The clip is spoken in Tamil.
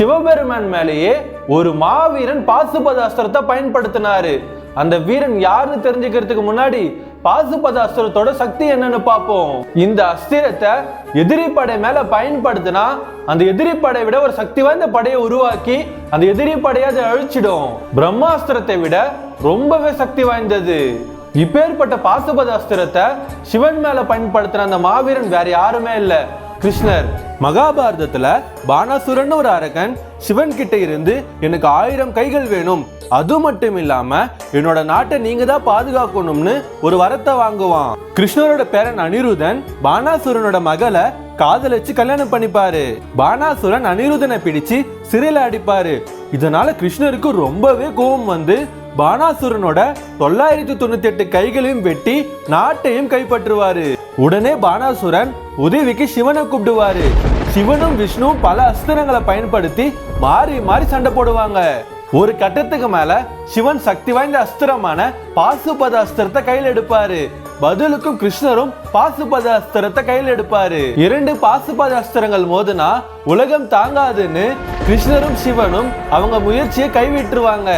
சிவபெருமான் மேலேயே ஒரு மாவீரன் பாசுபத அஸ்திரத்தை பயன்படுத்தினாரு. அந்த வீரன் யாருன்னு தெரிஞ்சுக்கிறதுக்கு முன்னாடி பாசுபத அஸ்திரத்தோட சக்தி என்னன்னு பார்ப்போம். இந்த அஸ்திரத்தை எதிரி படை மேல பயன்படுத்தினா அந்த எதிரி படையை விட ஒரு சக்தி வாய்ந்த படையை உருவாக்கி அந்த எதிரி படையை அதை அழிச்சிடும். பிரம்மாஸ்திரத்தை விட ரொம்பவே சக்தி வாய்ந்தது. இப்பேற்பட்ட பாசுபத அஸ்திரத்தை சிவன் மேல பயன்படுத்தின அந்த மாவீரன் வேற யாருமே இல்லை. கிருஷ்ணர் மகாபாரதத்துல பானாசுரன் ஒரு அரக்கன் சிவன் கிட்ட இருந்து எனக்கு ஆயிரம் கைகள் வேணும். அது மட்டும் இல்லாம என்னோட நாட்டை நீங்க தான் பாதுகாக்கணும்னு ஒரு வரத்தை வாங்குவான். கிருஷ்ணரோட பேரன் அனிருதன் பானாசுரனோட மகளை காதலிச்சு கல்யாணம் பண்ணிப்பாரு. பானாசுரன் அனிருதனை பிடிச்சு சிறையில் அடிப்பாரு. இதனால கிருஷ்ணருக்கு ரொம்பவே கோபம் வந்து பானாசுரனோட தொள்ளாயிரத்தி தொண்ணூத்தி எட்டு கைகளையும் வெட்டி நாட்டையும் கைப்பற்றுவாரு. உடனே பானாசுரன் உதவிக்கு சிவனை கூப்பிடுவாரு. சிவனும் விஷ்ணுவும் பல அஸ்திரங்களை பயன்படுத்தி மாறி மாறி சண்டை போடுவாங்க. ஒரு கட்டத்துக்கு மேல சிவன் சக்தி வாய்ந்த அஸ்திரமான பாசுபத அஸ்திரத்தை கையில் எடுப்பாரு. பதிலுக்கும் கிருஷ்ணரும் பாசுபத அஸ்திரத்தை கையில் எடுப்பாரு. இரண்டு பாசுபத அஸ்திரங்கள் மோதுனா உலகம் தாங்காதுன்னு கிருஷ்ணரும் சிவனும் அவங்க முயற்சியை கைவிட்டுருவாங்க.